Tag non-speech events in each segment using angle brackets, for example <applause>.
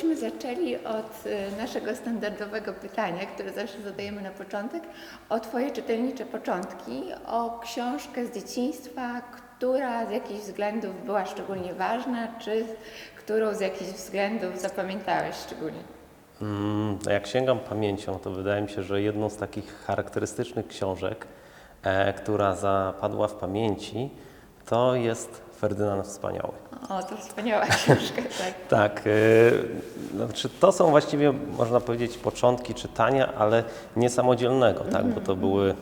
byśmy zaczęli od e, naszego standardowego pytania, które zawsze zadajemy na początek, o Twoje czytelnicze początki, o książkę z dzieciństwa, która z jakichś względów była szczególnie ważna, czy którą z jakichś względów zapamiętałeś szczególnie? Mm, Jak sięgam pamięcią, to wydaje mi się, że jedną z takich charakterystycznych książek, e, która zapadła w pamięci, to jest Ferdynand Wspaniały. O, to wspaniała <laughs> książka, tak. Tak, e, znaczy to są właściwie, można powiedzieć, początki czytania, ale nie samodzielnego, tak, bo to, były,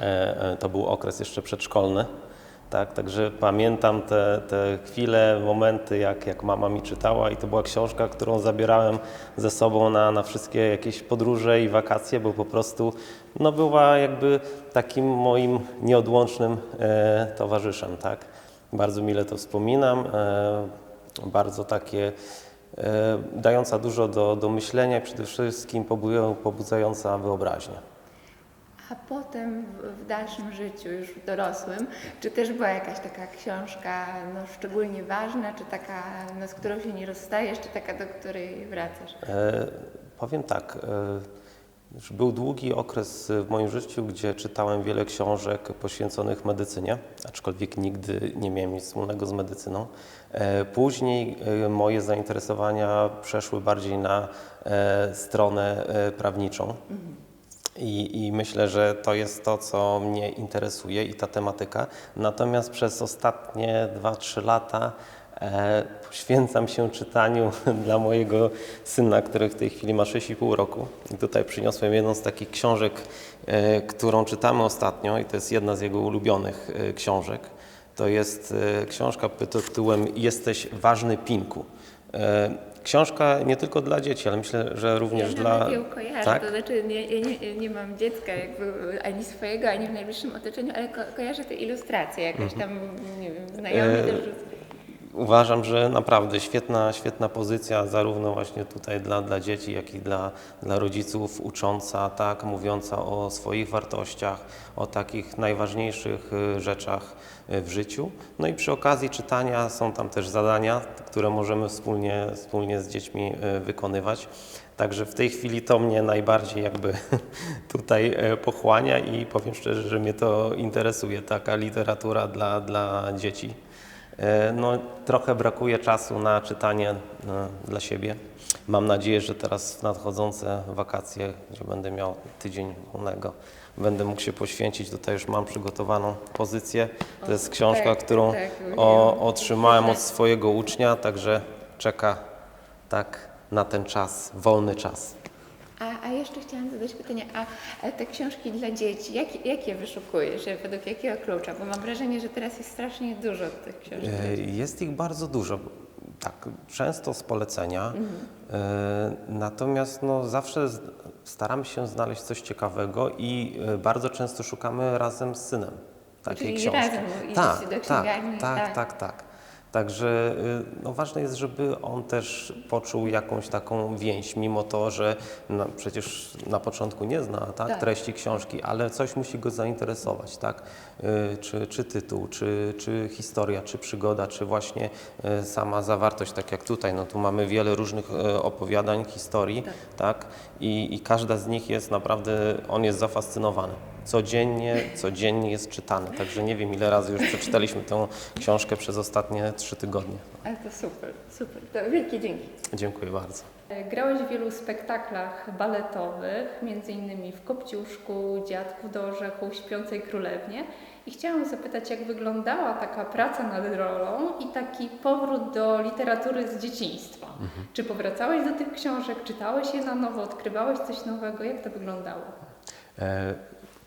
e, e, to był okres jeszcze przedszkolny. Tak, także pamiętam te, te chwile, momenty, jak, jak mama mi czytała i to była książka, którą zabierałem ze sobą na, na wszystkie jakieś podróże i wakacje, bo po prostu no, była jakby takim moim nieodłącznym e, towarzyszem. Tak? Bardzo mile to wspominam, e, bardzo takie e, dająca dużo do, do myślenia i przede wszystkim pobudzająca wyobraźnię. A potem w, dalszym życiu, już dorosłym, czy też była jakaś taka książka no, szczególnie ważna, czy taka, no, z którą się nie rozstajesz, czy taka, do której wracasz? E, powiem tak. E, był długi okres w moim życiu, gdzie czytałem wiele książek poświęconych medycynie, aczkolwiek nigdy nie miałem nic wspólnego z medycyną. E, później e, moje zainteresowania przeszły bardziej na e, stronę prawniczą. I, I myślę, że to jest to, co mnie interesuje i ta tematyka. Natomiast przez ostatnie 2-3 lata poświęcam się czytaniu <laughs> dla mojego syna, który w tej chwili ma 6,5 roku. I tutaj przyniosłem jedną z takich książek, e, którą czytamy ostatnio, i to jest jedna z jego ulubionych e, książek. To jest e, książka pod tytułem Jesteś ważny, Pinku. E, Książka nie tylko dla dzieci, ale myślę, że również ja dla. ją kojarzę, Tak? to znaczy nie, ja nie, nie mam dziecka jakby ani swojego, ani w najbliższym otoczeniu, ale ko kojarzę te ilustracje, jakaś tam, nie wiem, znajomy E, też. Uważam, że naprawdę świetna, świetna pozycja, zarówno właśnie tutaj dla, dla dzieci, jak i dla, dla rodziców, ucząca, tak, mówiąca o swoich wartościach, o takich najważniejszych y, rzeczach y, w życiu. No i przy okazji czytania są tam też zadania, które możemy wspólnie, wspólnie z dziećmi y, wykonywać. Także w tej chwili to mnie najbardziej jakby <laughs> tutaj pochłania i powiem szczerze, że mnie to interesuje, taka literatura dla, dla dzieci. E, No, trochę brakuje czasu na czytanie e, dla siebie. Mam nadzieję, że teraz w nadchodzące wakacje, gdzie będę miał tydzień wolnego, będę mógł się poświęcić. Tutaj już mam przygotowaną pozycję. To jest książka, tak, którą tak, o, otrzymałem od swojego ucznia, także czeka tak na ten czas, wolny czas. A, a jeszcze chciałam zadać pytanie, a e, te książki dla dzieci, jak, jakie wyszukujesz, według jakiego klucza? Bo mam wrażenie, że teraz jest strasznie dużo tych książek. E, Jest ich bardzo dużo. Tak, często z polecenia. E, Natomiast no, zawsze staramy się znaleźć coś ciekawego i e, bardzo często szukamy razem z synem takiej Czyli książki. razem tak, do tak, tak, tak. tak, tak. Także y, no, ważne jest, żeby on też poczuł jakąś taką więź, mimo to, że przecież na początku nie zna tak, Tak. treści książki, ale coś musi go zainteresować, tak? Y, Czy, czy tytuł, czy, czy historia, czy przygoda, czy właśnie y, sama zawartość, tak jak tutaj. No, tu mamy wiele różnych opowiadań, historii, tak? I, I każda z nich jest naprawdę, on jest zafascynowany. Codziennie, codziennie jest czytany, także nie wiem ile razy już przeczytaliśmy tę książkę przez ostatnie trzy tygodnie. Ale to super, super. To wielkie dzięki. Dziękuję bardzo. Grałeś w wielu spektaklach baletowych, między innymi w Kopciuszku, Dziadku do Orzechu, Śpiącej Królewnie. I chciałam zapytać, jak wyglądała taka praca nad rolą i taki powrót do literatury z dzieciństwa. Czy powracałeś do tych książek, czytałeś je na nowo, odkrywałeś coś nowego? Jak to wyglądało? E,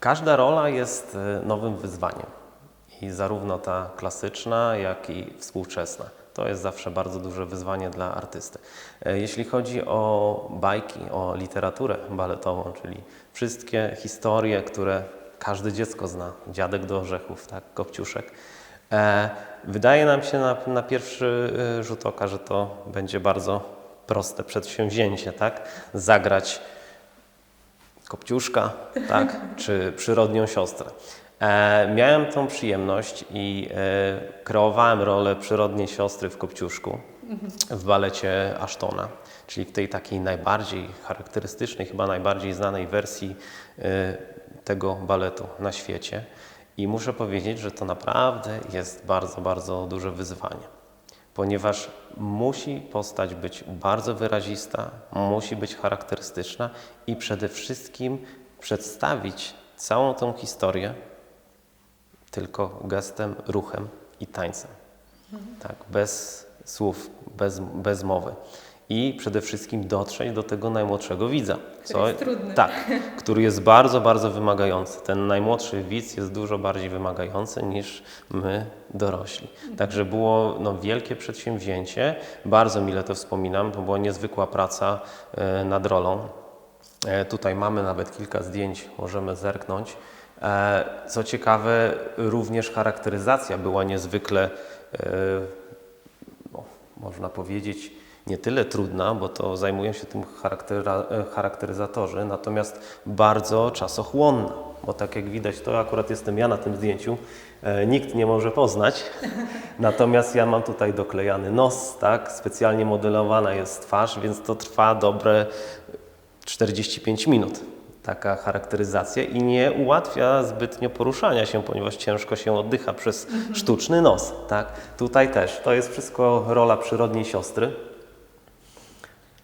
Każda rola jest e, nowym wyzwaniem. I zarówno ta klasyczna, jak i współczesna. To jest zawsze bardzo duże wyzwanie dla artysty. E, Jeśli chodzi o bajki, o literaturę baletową, czyli wszystkie historie, które każde dziecko zna, dziadek do orzechów, tak, kopciuszek, e, wydaje nam się na, na pierwszy rzut oka, że to będzie bardzo proste przedsięwzięcie, tak? Zagrać Kopciuszka, tak, <laughs> czy przyrodnią siostrę. E, miałem tą przyjemność i e, kreowałem rolę przyrodniej siostry w Kopciuszku w balecie Ashtona, czyli w tej takiej najbardziej charakterystycznej, chyba najbardziej znanej wersji e, tego baletu na świecie. I muszę powiedzieć, że to naprawdę jest bardzo, bardzo duże wyzwanie ponieważ musi postać być bardzo wyrazista, musi być charakterystyczna i przede wszystkim przedstawić całą tą historię tylko gestem, ruchem i tańcem. Tak, bez słów, bez, bez mowy. I przede wszystkim dotrzeć do tego najmłodszego widza. Który jest trudny. Tak, który jest bardzo, bardzo wymagający. Ten najmłodszy widz jest dużo bardziej wymagający niż my dorośli. Także było no, wielkie przedsięwzięcie. Bardzo mile to wspominam. To była niezwykła praca e, nad rolą. E, tutaj mamy nawet kilka zdjęć, możemy zerknąć. E, co ciekawe, również charakteryzacja była niezwykle, e, no, można powiedzieć, nie tyle trudna, bo to zajmują się tym charakteryzatorzy, natomiast bardzo czasochłonna, bo tak jak widać, to akurat jestem ja na tym zdjęciu, e, nikt nie może poznać, <laughs> natomiast ja mam tutaj doklejany nos, tak, specjalnie modelowana jest twarz, więc to trwa dobre 45 minut. Taka charakteryzacja i nie ułatwia zbytnio poruszania się, ponieważ ciężko się oddycha przez sztuczny nos. Tak? Tutaj też. To jest wszystko rola przyrodniej siostry.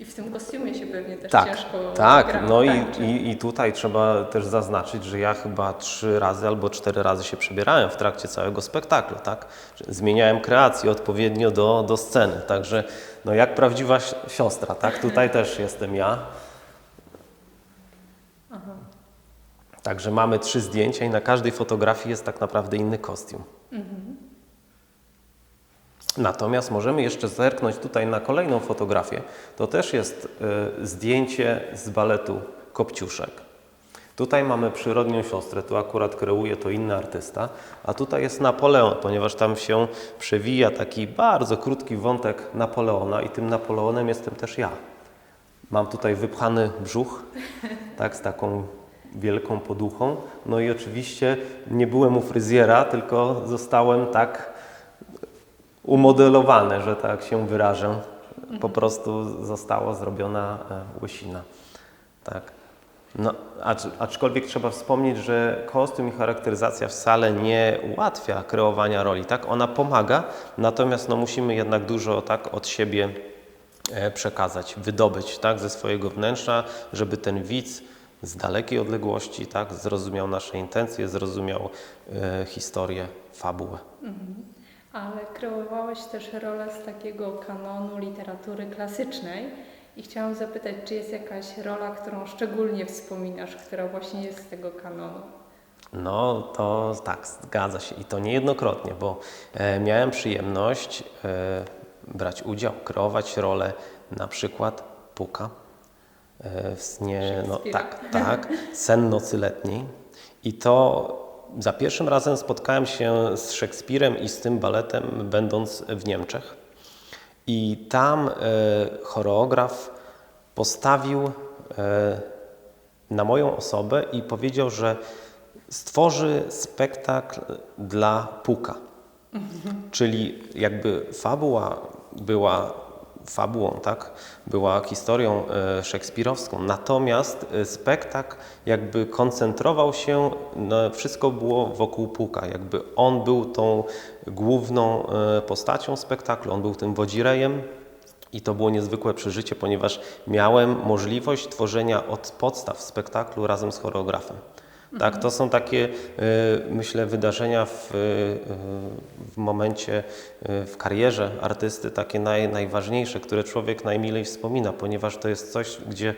I w tym kostiumie się pewnie też Tak, ciężko tak. gra, No i, tańczy. i, i tutaj trzeba też zaznaczyć, że ja chyba trzy razy albo cztery razy się przebierałem w trakcie całego spektaklu, tak? Zmieniałem kreację odpowiednio do, do sceny, także no jak prawdziwa si- siostra, tak? Tutaj też jestem ja. Także mamy trzy zdjęcia i na każdej fotografii jest tak naprawdę inny kostium. Natomiast możemy jeszcze zerknąć tutaj na kolejną fotografię. To też jest y, zdjęcie z baletu Kopciuszek. Tutaj mamy przyrodnią siostrę, tu akurat kreuje to inny artysta, a tutaj jest Napoleon, ponieważ tam się przewija taki bardzo krótki wątek Napoleona i tym Napoleonem jestem też ja. Mam tutaj wypchany brzuch, tak, z taką wielką poduchą. No i oczywiście nie byłem u fryzjera, tylko zostałem tak umodelowane, że tak się wyrażę. Po prostu została zrobiona e, łysina. Tak. No, acz, aczkolwiek trzeba wspomnieć, że kostium i charakteryzacja wcale nie ułatwia kreowania roli, tak? Ona pomaga, natomiast no, musimy jednak dużo tak od siebie e, przekazać, wydobyć tak, ze swojego wnętrza, żeby ten widz z dalekiej odległości tak, zrozumiał nasze intencje, zrozumiał e, historię, fabułę. Ale kreowałeś też rolę z takiego kanonu literatury klasycznej i chciałam zapytać, czy jest jakaś rola, którą szczególnie wspominasz, która właśnie jest z tego kanonu? No to tak, zgadza się. I to niejednokrotnie, bo e, miałem przyjemność e, brać udział, kreować rolę na przykład Puka e, w snie, no tak, tak, Sen nocy letniej. I to za pierwszym razem spotkałem się z Szekspirem i z tym baletem będąc w Niemczech i tam e, choreograf postawił e, na moją osobę i powiedział, że stworzy spektakl dla Puka. Czyli jakby fabuła była fabułą, tak? Była historią e, szekspirowską. Natomiast e, spektakl jakby koncentrował się, no, wszystko było wokół Puka. Jakby on był tą główną e, postacią spektaklu, on był tym wodzirejem, i to było niezwykłe przeżycie, ponieważ miałem możliwość tworzenia od podstaw spektaklu razem z choreografem. Tak, to są takie, e, myślę, wydarzenia w, e, w momencie, w karierze artysty, takie naj, najważniejsze, które człowiek najmilej wspomina, ponieważ to jest coś, gdzie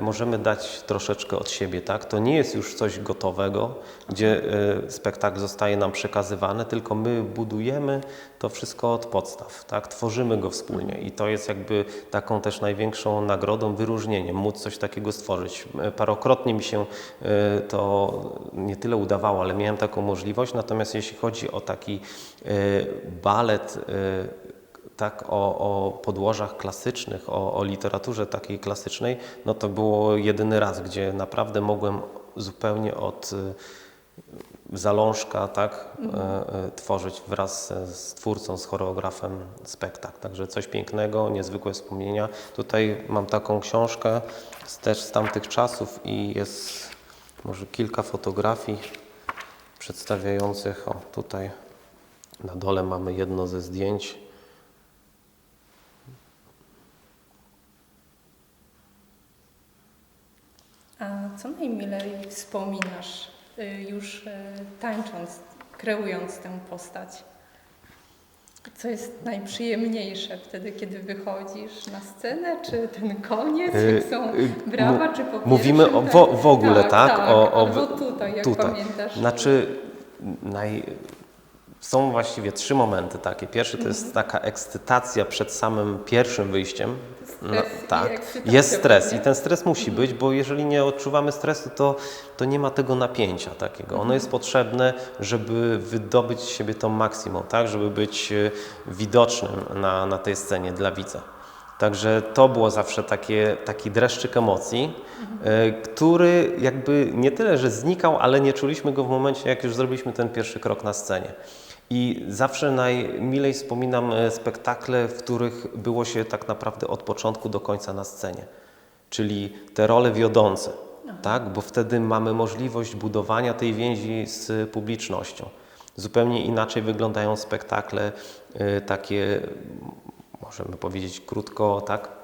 możemy dać troszeczkę od siebie. Tak? To nie jest już coś gotowego, gdzie e, spektakl zostaje nam przekazywany, tylko my budujemy to wszystko od podstaw, tak? tworzymy go wspólnie i to jest jakby taką też największą nagrodą, wyróżnieniem, móc coś takiego stworzyć. E, Parokrotnie mi się e, to nie tyle udawało, ale miałem taką możliwość, natomiast jeśli chodzi o taki e, balet, e, tak o, o podłożach klasycznych, o, o literaturze takiej klasycznej, no to było jedyny raz, gdzie naprawdę mogłem zupełnie od, y, zalążka, tak, e, e, tworzyć wraz z- twórcą, z choreografem spektakl. Także coś pięknego, niezwykłe wspomnienia. Tutaj mam taką książkę z, też z tamtych czasów i jest może kilka fotografii przedstawiających, o tutaj na dole mamy jedno ze zdjęć. A co najmilej wspominasz y, już y, tańcząc, kreując tę postać? Co jest najprzyjemniejsze wtedy, kiedy wychodzisz na scenę? Czy ten koniec, Y, jak są brawa, czy po Mówimy o, tak- w ogóle, tak? o, o, albo tutaj, jak tutaj. pamiętasz. Znaczy, naj... są właściwie trzy momenty takie. Pierwszy to Mhm. jest taka ekscytacja przed samym pierwszym wyjściem. No, tak, jest stres i ten stres musi być, bo jeżeli nie odczuwamy stresu, to, to nie ma tego napięcia takiego. Mhm. Ono jest potrzebne, żeby wydobyć z siebie to maksimum, tak? żeby być e, widocznym na, na tej scenie dla widza. Także to było zawsze takie, taki dreszczyk emocji, e, który jakby nie tyle, że znikał, ale nie czuliśmy go w momencie, jak już zrobiliśmy ten pierwszy krok na scenie. I zawsze najmilej wspominam e, spektakle, w których było się tak naprawdę od początku do końca na scenie. Czyli te role wiodące, tak? bo wtedy mamy możliwość budowania tej więzi z publicznością. Zupełnie inaczej wyglądają spektakle e, takie, możemy powiedzieć krótko, tak?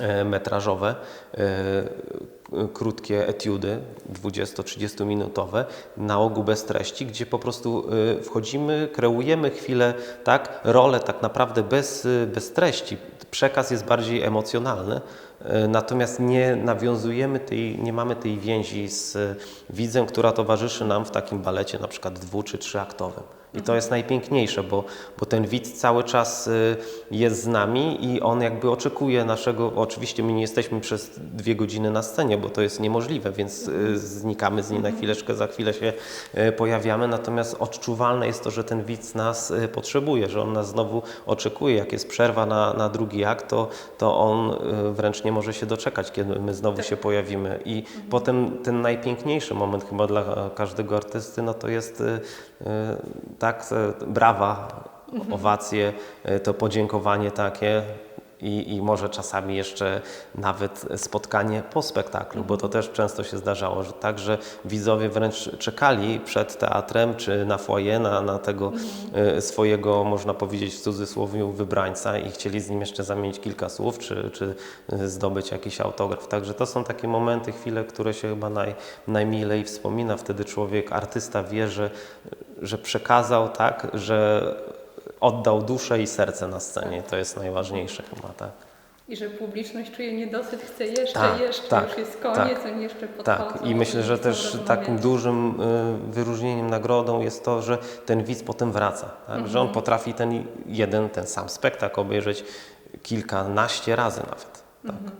E, metrażowe, e, krótkie etiudy, 20-30 minutowe, na ogół bez treści, gdzie po prostu e, wchodzimy, kreujemy chwilę, tak, rolę tak naprawdę bez, bez treści. Przekaz jest bardziej emocjonalny, natomiast nie nawiązujemy tej, nie mamy tej więzi z widzem, która towarzyszy nam w takim balecie na przykład dwu czy trzyaktowym. I to jest najpiękniejsze, bo, bo ten widz cały czas y, jest z nami i on jakby oczekuje naszego. Oczywiście my nie jesteśmy przez dwie godziny na scenie, bo to jest niemożliwe, więc y, znikamy z niej na chwileczkę, za chwilę się y, pojawiamy. Natomiast odczuwalne jest to, że ten widz nas potrzebuje, że on nas znowu oczekuje. Jak jest przerwa na, na drugi akt, to, to on wręcz nie może się doczekać, kiedy my znowu się pojawimy. I potem ten najpiękniejszy moment chyba dla każdego artysty, no to jest tak, e, brawa, owacje, e, to podziękowanie takie i, i może czasami jeszcze nawet spotkanie po spektaklu, bo to też często się zdarzało, że tak, że widzowie wręcz czekali przed teatrem czy na foyer na, na tego e, swojego, można powiedzieć w cudzysłowie, wybrańca i chcieli z nim jeszcze zamienić kilka słów czy, czy zdobyć jakiś autograf. Także to są takie momenty, chwile, które się chyba naj, najmilej wspomina. Wtedy człowiek, artysta wie, że, że przekazał tak, że oddał duszę i serce na scenie. To jest najważniejsze chyba, tak. I że publiczność czuje niedosyt, chce jeszcze, Tak, jeszcze, tak, już jest koniec, tak. oni jeszcze podchodzą. Tak, i myślę, że też takim dużym y, wyróżnieniem, nagrodą jest to, że ten widz potem wraca, tak? że on potrafi ten jeden, ten sam spektakl obejrzeć kilkanaście razy nawet. Tak.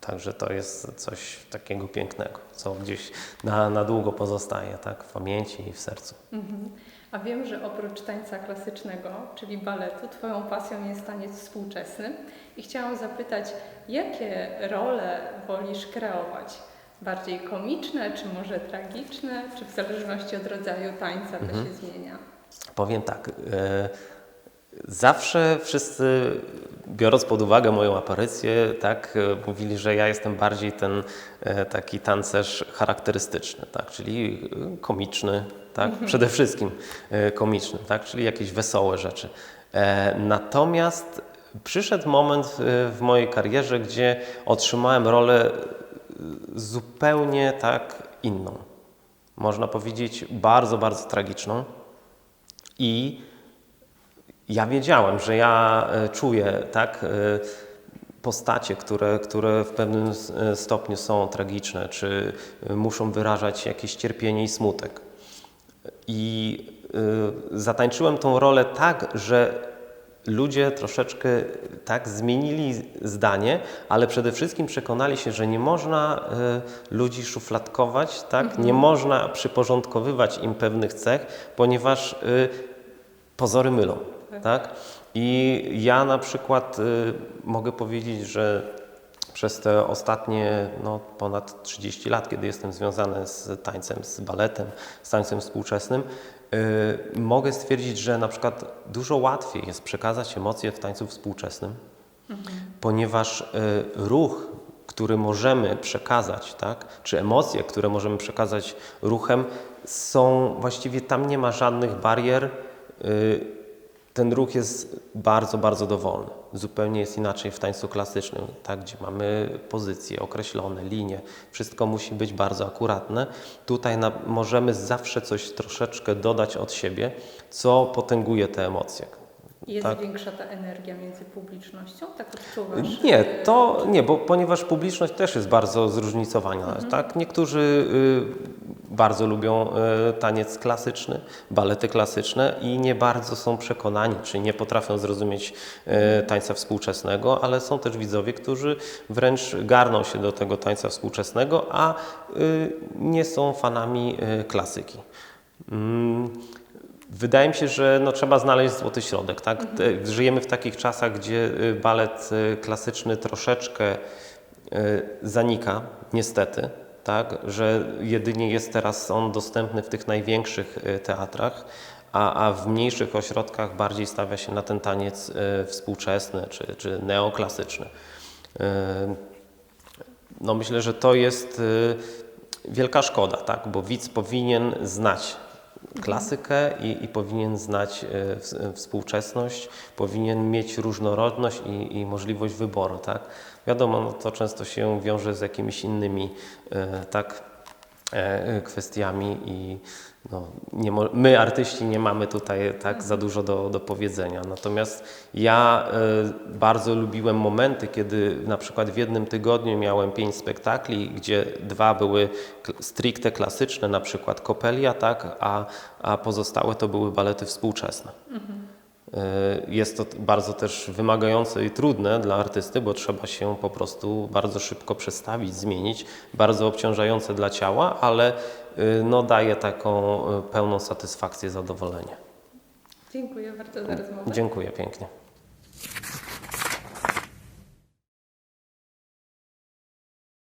Także to jest coś takiego pięknego, co gdzieś na, na długo pozostaje tak? w pamięci i w sercu. Mhm. A wiem, że oprócz tańca klasycznego, czyli baletu, Twoją pasją jest taniec współczesny. I chciałam zapytać, jakie role wolisz kreować? Bardziej komiczne, czy może tragiczne, czy w zależności od rodzaju tańca to się zmienia? Powiem tak. E, zawsze wszyscy, biorąc pod uwagę moją aparycję, tak, e, mówili, że ja jestem bardziej ten e, taki tancerz charakterystyczny, tak, czyli e, komiczny, tak, przede wszystkim komiczny, tak, czyli jakieś wesołe rzeczy. Natomiast przyszedł moment w, mojej karierze, gdzie otrzymałem rolę zupełnie tak inną. Można powiedzieć bardzo, bardzo tragiczną. I ja wiedziałem, że ja e, czuję tak, e, postacie, które, które w pewnym e, stopniu są tragiczne, czy muszą wyrażać jakieś cierpienie i smutek. I zatańczyłem tą rolę tak, że ludzie troszeczkę tak zmienili zdanie, ale przede wszystkim przekonali się, że nie można y, ludzi szufladkować, tak? nie można przyporządkowywać im pewnych cech, ponieważ y, pozory mylą. Tak? I ja na przykład y, mogę powiedzieć, że przez te ostatnie no, ponad 30 lat, kiedy jestem związany z tańcem, z baletem, z tańcem współczesnym, y, mogę stwierdzić, że na przykład dużo łatwiej jest przekazać emocje w tańcu współczesnym, ponieważ y, ruch, który możemy przekazać, tak, czy emocje, które możemy przekazać ruchem, są właściwie tam nie ma żadnych barier. y, ten ruch jest bardzo, bardzo dowolny. Zupełnie jest inaczej w tańcu klasycznym, tak, gdzie mamy pozycje określone, linie. Wszystko musi być bardzo akuratne. Tutaj na, możemy zawsze coś troszeczkę dodać od siebie, co potęguje te emocje. Jest Tak. większa ta energia między publicznością? Tak odczuwasz? Nie, to nie, bo ponieważ publiczność też jest bardzo zróżnicowana. Tak? Niektórzy y, bardzo lubią y, taniec klasyczny, balety klasyczne i nie bardzo są przekonani, czy nie potrafią zrozumieć y, tańca współczesnego, ale są też widzowie, którzy wręcz garną się do tego tańca współczesnego, a y, nie są fanami y, klasyki. Mm, Wydaje mi się, że no, trzeba znaleźć złoty środek. Tak? Te, żyjemy w takich czasach, gdzie y, balet y, klasyczny troszeczkę y, zanika, niestety, tak? że jedynie jest teraz on dostępny w tych największych teatrach, a, a w mniejszych ośrodkach bardziej stawia się na ten taniec współczesny czy, czy neoklasyczny. No myślę, że to jest wielka szkoda, tak? bo widz powinien znać klasykę i, i powinien znać y, współczesność, powinien mieć różnorodność i, i możliwość wyboru. Tak? Wiadomo, no, to często się wiąże z jakimiś innymi y, tak, e, kwestiami i no, nie my artyści nie mamy tutaj tak za dużo do, do powiedzenia. Natomiast ja y, bardzo lubiłem momenty, kiedy na przykład w jednym tygodniu miałem pięć spektakli, gdzie dwa były stricte klasyczne, na przykład Kopelia, tak, a, a pozostałe to były balety współczesne. Y, Jest to bardzo też wymagające i trudne dla artysty, bo trzeba się po prostu bardzo szybko przestawić, zmienić. Bardzo obciążające dla ciała, ale Y, no, daje taką y, pełną satysfakcję, zadowolenie. Dziękuję bardzo za rozmowę. Dziękuję pięknie.